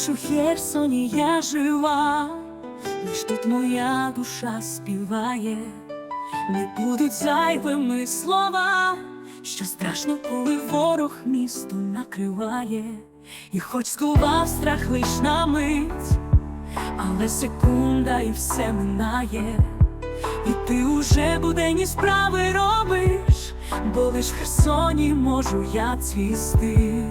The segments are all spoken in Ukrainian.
лиш у Херсоні я жива, лиш тут моя душа співає, не будуть зайвими слова, що страшно, коли ворог місто накриває, і хоч скував страх лиш на мить, але секунда і все минає. І ти уже буденні справи робиш, бо лиш в Херсоні можу я цвісти.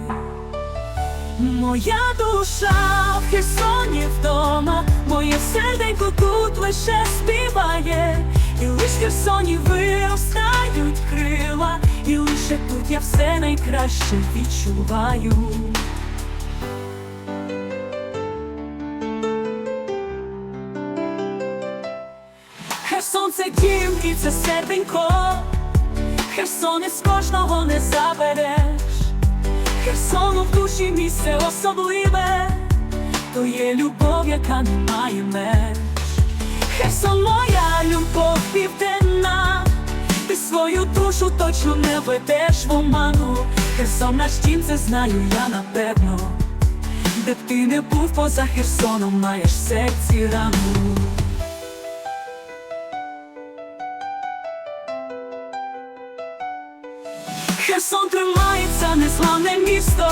Моя душа в Херсоні вдома, моє серденько тут лише співає, і лиш в Херсоні виростають крила, і лише тут я все найкраще відчуваю. Херсон це дім і це серденько, Херсонець кожного не забереш. Херсону в душі місце особливе, то є любов, яка не має меж. Херсон моя любов південна, ти свою душу точно не ведеш в оману. Херсон наш дім, це знаю я напевно. Де б ти не був поза Херсоном, маєш серці рану. Херсон тримається, незламне місто.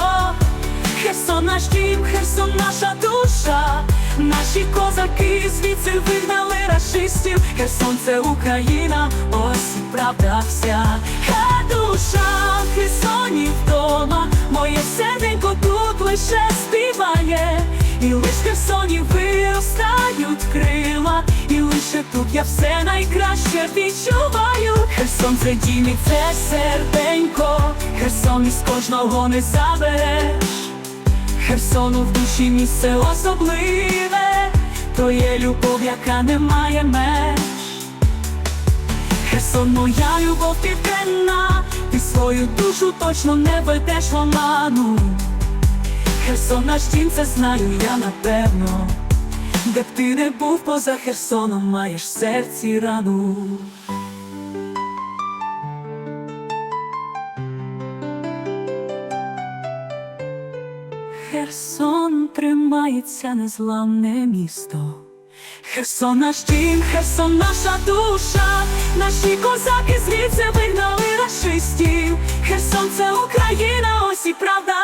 Херсон наш дім, Херсон наша душа. Наші козаки звідси вигнали рашистів. Херсон це Україна, ось правда вся. Хай душа в Херсоні вдома, моє серденько тут лише співає. І лиш Херсоні виростають крила, і лише тут я все найкраще відчуваю. Херсон це дім і це серденько, Херсон із кожного не забереш. Херсону в душі місце особливе, то є любов, яка не має меж. Херсон моя любов південна, ти свою душу точно не ведеш в оману. Херсон наш дім, це знаю я напевно. Де б ти не був поза Херсоном, маєш серці рану. Херсон тримається незламне місто. Херсон наш дім, Херсон наша душа, наші козаки звідси вигнали расистів. Херсон це Україна, ось і правда.